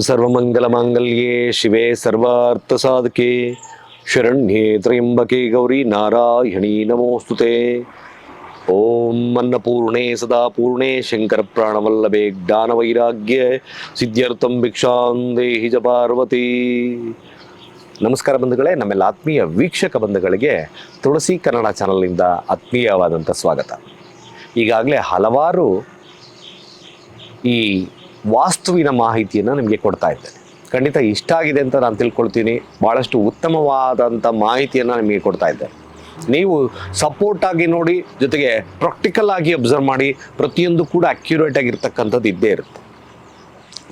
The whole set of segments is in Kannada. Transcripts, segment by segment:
ಸರ್ವಮಂಗಲಮಾಂಗಲ್ಯೆ ಶಿವೆ ಸರ್ವಾರ್ಥಸಾಧಕೆ. ಶರಣ್ಯೇ ತ್ರಯಂಬಕೆ ಗೌರಿ ನಾರಾಯಣಿ ನಮೋಸ್ತುತೆ. ಓಂ ಅನ್ನಪೂರ್ಣೆ ಸದಾ ಪೂರ್ಣೆ ಶಂಕರ ಪ್ರಾಣವಲ್ಲಭೆ ಜ್ಞಾನವೈರಾಗ್ಯ ಸಿದ್ಧಾರ್ಥಂ ಭಿಕ್ಷಾಂ ದೇಹಿ ಜ ಪಾರ್ವತಿ. ನಮಸ್ಕಾರ ಬಂಧುಗಳೇ, ನಮ್ಮೆಲ್ಲ ಆತ್ಮೀಯ ವೀಕ್ಷಕ ಬಂಧುಗಳಿಗೆ ತುಳಸಿ ಕನ್ನಡ ಚಾನಲ್ನಿಂದ ಆತ್ಮೀಯವಾದಂಥ ಸ್ವಾಗತ. ಈಗಾಗಲೇ ಹಲವಾರು ಈ ವಾಸ್ತುವಿನ ಮಾಹಿತಿಯನ್ನು ನಿಮಗೆ ಕೊಡ್ತಾ ಇದ್ದೇನೆ ಖಂಡಿತ ಇಷ್ಟ ಆಗಿದೆ ಅಂತ ನಾನು ತಿಳ್ಕೊಳ್ತೀನಿ. ಭಾಳಷ್ಟು ಉತ್ತಮವಾದಂಥ ಮಾಹಿತಿಯನ್ನು ನಿಮಗೆ ಕೊಡ್ತಾ ಇದ್ದೇನೆ ನೀವು ಸಪೋರ್ಟ್ ಆಗಿ ನೋಡಿ, ಜೊತೆಗೆ ಪ್ರಾಕ್ಟಿಕಲ್ ಆಗಿ ಅಬ್ಸರ್ವ್ ಮಾಡಿ, ಪ್ರತಿಯೊಂದು ಕೂಡ ಅಕ್ಯುರೇಟ್ ಆಗಿರ್ತಕ್ಕಂಥದ್ದು ಇದ್ದೇ ಇರುತ್ತೆ.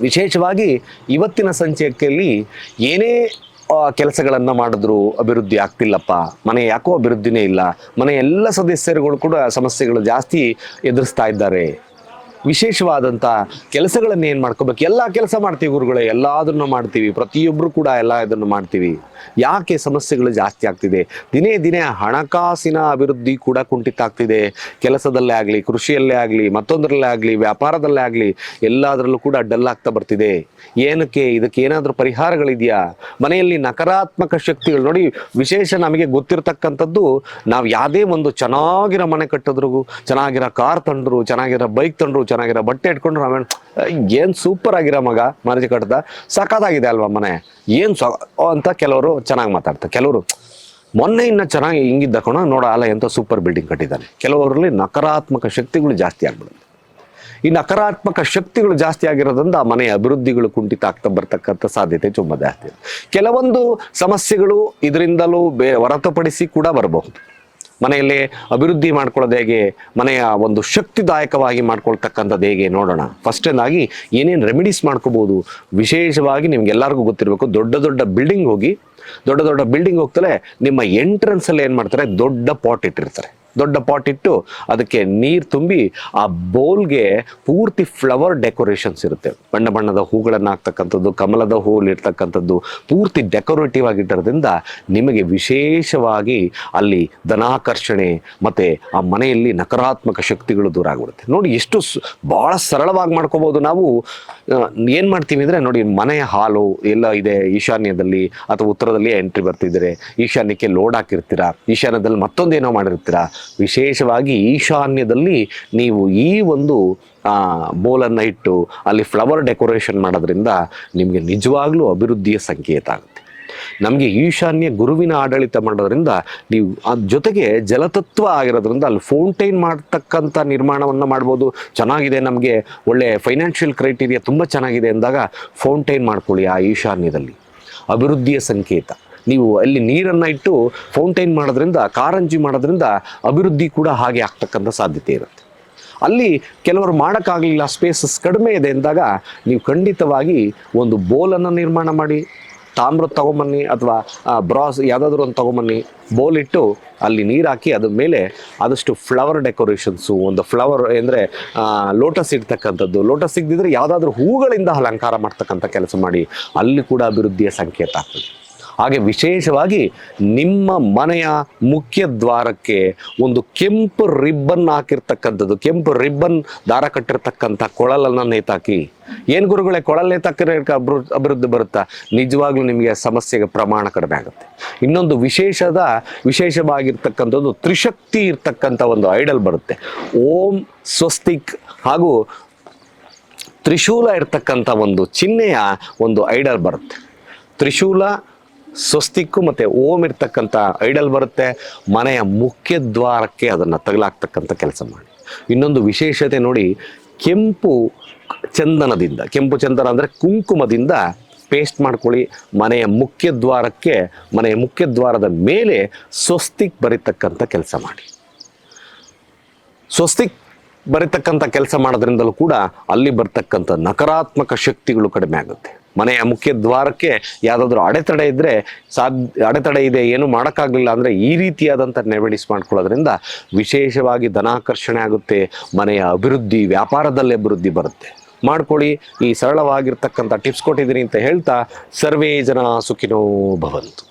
ವಿಶೇಷವಾಗಿ ಇವತ್ತಿನ ಸಂಚಿಕೆಯಲ್ಲಿ ಏನೇ ಕೆಲಸಗಳನ್ನು ಮಾಡಿದ್ರು ಅಭಿವೃದ್ಧಿ ಆಗ್ತಿಲ್ಲಪ್ಪ. ಮನೆ ಯಾಕೋ ಅಭಿವೃದ್ಧಿನೇ ಇಲ್ಲ. ಮನೆ ಎಲ್ಲ ಸದಸ್ಯರುಗಳು ಕೂಡ ಸಮಸ್ಯೆಗಳು ಜಾಸ್ತಿ ಎದುರಿಸ್ತಾ ಇದ್ದಾರೆ. ವಿಶೇಷವಾದಂಥ ಕೆಲಸಗಳನ್ನು ಏನು ಮಾಡ್ಕೋಬೇಕು? ಎಲ್ಲ ಕೆಲಸ ಮಾಡ್ತೀವಿ ಗುರುಗಳೇ, ಎಲ್ಲದನ್ನು ಮಾಡ್ತೀವಿ. ಪ್ರತಿಯೊಬ್ಬರು ಕೂಡ ಎಲ್ಲ ಇದನ್ನು ಮಾಡ್ತೀವಿ. ಯಾಕೆ ಸಮಸ್ಯೆಗಳು ಜಾಸ್ತಿ ಆಗ್ತಿದೆ? ದಿನೇ ದಿನೇ ಹಣಕಾಸಿನ ಅಭಿವೃದ್ಧಿ ಕೂಡ ಕುಂಠಿತ ಆಗ್ತಿದೆ ಕೆಲಸದಲ್ಲೇ ಆಗಲಿ, ಕೃಷಿಯಲ್ಲೇ ಆಗಲಿ, ಮತ್ತೊಂದರಲ್ಲೇ ಆಗಲಿ, ವ್ಯಾಪಾರದಲ್ಲೇ ಆಗಲಿ, ಎಲ್ಲದರಲ್ಲೂ ಕೂಡ ಡಲ್ ಆಗ್ತಾ ಬರ್ತಿದೆ. ಏನಕ್ಕೆ? ಇದಕ್ಕೆ ಏನಾದರೂ ಪರಿಹಾರಗಳಿದೆಯಾ? ಮನೆಯಲ್ಲಿ ನಕಾರಾತ್ಮಕ ಶಕ್ತಿಗಳು ನೋಡಿ, ವಿಶೇಷ ನಮಗೆ ಗೊತ್ತಿರತಕ್ಕಂಥದ್ದು, ನಾವು ಯಾವುದೇ ಒಂದು ಚೆನ್ನಾಗಿರೋ ಮನೆ ಕಟ್ಟಿದ್ರು ಚೆನ್ನಾಗಿರೋ ಕಾರ್ ತಂದ್ರು, ಚೆನ್ನಾಗಿರೋ ಬೈಕ್ ತಂದ್ರು ಚೆನ್ನಾಗಿರೋ ಬಟ್ಟೆ ಇಟ್ಕೊಂಡು ಆಮೇಲೆ ಏನು ಸೂಪರ್ ಆಗಿರೋ ಮಗ ಮಾರಾಜಿ ಕಟ್ಟದ ಸಖತ್ತಾಗಿದೆ ಅಲ್ವಾ ಮನೆ? ಏನು ಸ ಅಂತ ಕೆಲವರು ಚೆನ್ನಾಗಿ ಮಾತಾಡ್ತಾರೆ. ಕೆಲವರು, ಮೊನ್ನೆ ಇನ್ನ ಚೆನ್ನಾಗಿ ಹಿಂಗಿದ್ದ ಕಣ, ನೋಡ, ಅಲ್ಲ ಎಂಥ ಸೂಪರ್ ಬಿಲ್ಡಿಂಗ್ ಕಟ್ಟಿದ್ದಾನೆ. ಕೆಲವರಲ್ಲಿ ನಕಾರಾತ್ಮಕ ಶಕ್ತಿಗಳು ಜಾಸ್ತಿ ಆಗ್ಬಿಡುತ್ತೆ. ಈ ನಕಾರಾತ್ಮಕ ಶಕ್ತಿಗಳು ಜಾಸ್ತಿ ಆಗಿರೋದ್ರಿಂದ ಆ ಮನೆಯ ಅಭಿವೃದ್ಧಿಗಳು ಕುಂಠಿತ ಆಗ್ತಾ ಬರ್ತಕ್ಕಂಥ ಸಾಧ್ಯತೆ ತುಂಬ ಜಾಸ್ತಿ ಕೆಲವೊಂದು ಸಮಸ್ಯೆಗಳು ಇದರಿಂದಲೂ ಬೇ, ಹೊರತುಪಡಿಸಿ ಕೂಡ ಬರಬಹುದು. ಮನೆಯಲ್ಲಿ ಅಭಿವೃದ್ಧಿ ಮಾಡ್ಕೊಳ್ಳೋದು ಹೇಗೆ, ಮನೆಯ ಒಂದು ಶಕ್ತಿದಾಯಕವಾಗಿ ಮಾಡ್ಕೊಳ್ತಕ್ಕಂಥದ್ದು ಹೇಗೆ ನೋಡೋಣ. ಫಸ್ಟ್ ಆಗಿ ಏನೇನು ರೆಮಿಡೀಸ್ ಮಾಡ್ಕೋಬೋದು, ವಿಶೇಷವಾಗಿ ನಿಮ್ಗೆಲ್ಲರಿಗೂ ಗೊತ್ತಿರಬೇಕು, ದೊಡ್ಡ ದೊಡ್ಡ ಬಿಲ್ಡಿಂಗ್ ಹೋಗಿ, ದೊಡ್ಡ ದೊಡ್ಡ ಬಿಲ್ಡಿಂಗ್ ಹೋಗ್ತಲೇ ನಿಮ್ಮ ಎಂಟ್ರೆನ್ಸಲ್ಲಿ ಏನು ಮಾಡ್ತಾರೆ, ದೊಡ್ಡ ಪಾಟ್ ಇಟ್ಟಿರ್ತಾರೆ. ದೊಡ್ಡ ಪಾಟ್ ಇಟ್ಟು ಅದಕ್ಕೆ ನೀರು ತುಂಬಿ ಆ ಬೌಲ್ಗೆ ಪೂರ್ತಿ ಫ್ಲವರ್ ಡೆಕೋರೇಷನ್ಸ್ ಇರುತ್ತೆ. ಬಣ್ಣ ಬಣ್ಣದ ಹೂಗಳನ್ನು ಹಾಕ್ತಕ್ಕಂಥದ್ದು, ಕಮಲದ ಹೂಗಳು ಇರ್ತಕ್ಕಂಥದ್ದು ಪೂರ್ತಿ ಡೆಕೋರೇಟಿವ್ ಆಗಿಟ್ಟಿರೋದ್ರಿಂದ ನಿಮಗೆ ವಿಶೇಷವಾಗಿ ಅಲ್ಲಿ ಧನಾಕರ್ಷಣೆ ಮತ್ತು ಆ ಮನೆಯಲ್ಲಿ ನಕಾರಾತ್ಮಕ ಶಕ್ತಿಗಳು ದೂರ ಆಗಿಬಿಡುತ್ತೆ. ನೋಡಿ ಎಷ್ಟು ಭಾಳ ಸರಳವಾಗಿ ಮಾಡ್ಕೋಬೋದು ನಾವು. ಏನು ಮಾಡ್ತೀವಿ ಅಂದರೆ ನೋಡಿ ಮನೆಯ ಹಾಲು ಎಲ್ಲ ಇದೆ ಈಶಾನ್ಯದಲ್ಲಿ ಅಥವಾ ಉತ್ತರದಲ್ಲಿ ಎಂಟ್ರಿ ಬರ್ತಿದ್ದರೆ ಈಶಾನ್ಯಕ್ಕೆ ಲೋಡ್ ಹಾಕಿರ್ತೀರಾ, ಈಶಾನ್ಯದಲ್ಲಿ ಮತ್ತೊಂದೇನೋ ಮಾಡಿರ್ತೀರಾ ವಿಶೇಷವಾಗಿ ಈಶಾನ್ಯದಲ್ಲಿ ನೀವು ಈ ಒಂದು ಬೋಲನ್ನು ಇಟ್ಟು ಅಲ್ಲಿ ಫ್ಲವರ್ ಡೆಕೋರೇಷನ್ ಮಾಡೋದ್ರಿಂದ ನಿಮಗೆ ನಿಜವಾಗ್ಲೂ ಅಭಿವೃದ್ಧಿಯ ಸಂಕೇತ ಆಗುತ್ತೆ. ನಮಗೆ ಈಶಾನ್ಯ ಗುರುವಿನ ಆಡಳಿತ ಮಾಡೋದ್ರಿಂದ ನೀವು ಅದ್ರ ಜೊತೆಗೆ ಜಲತತ್ವ ಆಗಿರೋದ್ರಿಂದ ಅಲ್ಲಿ ಫೌಂಟೈನ್ ಮಾಡ್ತಕ್ಕಂಥ ನಿರ್ಮಾಣವನ್ನು ಮಾಡ್ಬೋದು. ಚೆನ್ನಾಗಿದೆ ನಮಗೆ, ಒಳ್ಳೆ ಫೈನಾನ್ಷಿಯಲ್ ಕ್ರೈಟೀರಿಯಾ ತುಂಬ ಚೆನ್ನಾಗಿದೆ ಅಂದಾಗ ಫೌಂಟೈನ್ ಮಾಡ್ಕೊಳ್ಳಿ ಆ ಈಶಾನ್ಯದಲ್ಲಿ. ಅಭಿವೃದ್ಧಿಯ ಸಂಕೇತ. ನೀವು ಅಲ್ಲಿ ನೀರನ್ನು ಇಟ್ಟು ಫೌಂಟೈನ್ ಮಾಡೋದ್ರಿಂದ, ಕಾರಂಜಿ ಮಾಡೋದ್ರಿಂದ ಅಭಿವೃದ್ಧಿ ಕೂಡ ಹಾಗೆ ಆಗ್ತಕ್ಕಂಥ ಸಾಧ್ಯತೆ ಇರುತ್ತೆ. ಅಲ್ಲಿ ಕೆಲವರು ಮಾಡೋಕ್ಕಾಗಲಿಲ್ಲ ಸ್ಪೇಸಸ್ ಕಡಿಮೆ ಇದೆ ಅಂದಾಗ ನೀವು ಖಂಡಿತವಾಗಿ ಒಂದು ಬೋಲನ್ನು ನಿರ್ಮಾಣ ಮಾಡಿ ತಾಮ್ರದ ತೊಗೊಂಬನ್ನಿ ಅಥವಾ ಬ್ರಾಸ್ ಯಾವುದಾದ್ರೂ ಒಂದು ತೊಗೊಂಬನ್ನಿ, ಬೋಲ್ ಇಟ್ಟು ಅಲ್ಲಿ ನೀರು ಹಾಕಿ ಅದ್ರ ಮೇಲೆ ಆದಷ್ಟು ಫ್ಲವರ್ ಡೆಕೋರೇಷನ್ಸು ಒಂದು ಫ್ಲವರ್ ಅಂದರೆ ಲೋಟಸ್ ಇಡ್ತಕ್ಕಂಥದ್ದು. ಲೋಟಸ್ ಸಿಗದಿದ್ರೆ ಯಾವುದಾದ್ರೂ ಹೂಗಳಿಂದ ಅಲಂಕಾರ ಮಾಡ್ತಕ್ಕಂಥ ಕೆಲಸ ಮಾಡಿ, ಅಲ್ಲಿ ಕೂಡ ಅಭಿವೃದ್ಧಿಯ ಸಂಕೇತ ಆಗ್ತದೆ. ಹಾಗೆ ವಿಶೇಷವಾಗಿ ನಿಮ್ಮ ಮನೆಯ ಮುಖ್ಯ ದ್ವಾರಕ್ಕೆ ಒಂದು ಕೆಂಪು ರಿಬ್ಬನ್ ಹಾಕಿರ್ತಕ್ಕಂಥದ್ದು, ಕೆಂಪು ರಿಬ್ಬನ್ ದಾರ ಕಟ್ಟಿರ್ತಕ್ಕಂಥ ಕೊಳಲನ್ನು ನೇತಾಕಿ. ಏನು ಗುರುಗಳೇ, ಕೊಳಲ್ ನೇತಾಕಿರ ಅಭಿವೃ ಅಭಿವೃದ್ಧಿ ಬರುತ್ತಾ? ನಿಜವಾಗ್ಲೂ ನಿಮಗೆ ಸಮಸ್ಯೆಗೆ ಪ್ರಮಾಣ ಕಡಿಮೆ ಆಗುತ್ತೆ. ಇನ್ನೊಂದು ವಿಶೇಷದ, ವಿಶೇಷವಾಗಿರ್ತಕ್ಕಂಥದ್ದು ತ್ರಿಶಕ್ತಿ ಇರ್ತಕ್ಕಂಥ ಒಂದು ಐಡಲ್ ಬರುತ್ತೆ. ಓಂ ಸ್ವಸ್ತಿಕ್ ಹಾಗೂ ತ್ರಿಶೂಲ ಇರ್ತಕ್ಕಂಥ ಒಂದು ಚಿಹ್ನೆಯ ಒಂದು ಐಡಲ್ ಬರುತ್ತೆ. ತ್ರಿಶೂಲ ಸ್ವಸ್ತಿಕ್ಕು ಮತ್ತು ಓಮ್ ಇರ್ತಕ್ಕಂಥ ಐಡಲ್ ಬರುತ್ತೆ. ಮನೆಯ ಮುಖ್ಯ ದ್ವಾರಕ್ಕೆ ಅದನ್ನು ತಗಲಾಗ್ತಕ್ಕಂಥ ಕೆಲಸ ಮಾಡಿ. ಇನ್ನೊಂದು ವಿಶೇಷತೆ ನೋಡಿ, ಕೆಂಪು ಚಂದನದಿಂದ, ಕೆಂಪು ಚಂದನ ಅಂದರೆ ಕುಂಕುಮದಿಂದ ಪೇಸ್ಟ್ ಮಾಡ್ಕೊಳ್ಳಿ. ಮನೆಯ ಮುಖ್ಯ ದ್ವಾರಕ್ಕೆ, ಮನೆಯ ಮುಖ್ಯ ದ್ವಾರದ ಮೇಲೆ ಸ್ವಸ್ತಿಕ್ ಬರೀತಕ್ಕಂಥ ಕೆಲಸ ಮಾಡಿ. ಸ್ವಸ್ತಿಕ್ ಬರೀತಕ್ಕಂಥ ಕೆಲಸ ಮಾಡೋದ್ರಿಂದಲೂ ಕೂಡ ಅಲ್ಲಿ ಬರ್ತಕ್ಕಂಥ ನಕಾರಾತ್ಮಕ ಶಕ್ತಿಗಳು ಕಡಿಮೆ ಆಗುತ್ತೆ. ಮನೆಯ ಮುಖ್ಯ ದ್ವಾರಕ್ಕೆ ಯಾವುದಾದ್ರೂ ಅಡೆತಡೆ ಇದ್ದರೆ ಸಾಧ್ಯ ಅಡೆತಡೆ ಇದೆ, ಏನು ಮಾಡೋಕ್ಕಾಗಲಿಲ್ಲ ಅಂದರೆ ಈ ರೀತಿಯಾದಂಥ ನೆವಡಿಸ್ ಮಾಡ್ಕೊಳ್ಳೋದ್ರಿಂದ ವಿಶೇಷವಾಗಿ ಧನಾಕರ್ಷಣೆ ಆಗುತ್ತೆ, ಮನೆಯ ಅಭಿವೃದ್ಧಿ, ವ್ಯಾಪಾರದಲ್ಲಿ ಅಭಿವೃದ್ಧಿ ಬರುತ್ತೆ. ಮಾಡ್ಕೊಳ್ಳಿ, ಈ ಸರಳವಾಗಿರ್ತಕ್ಕಂಥ ಟಿಪ್ಸ್ ಕೊಟ್ಟಿದ್ದೀನಿ ಅಂತ ಹೇಳ್ತಾ ಸರ್ವೇ ಜನ ಸುಖಿನೋ ಭವಂತು.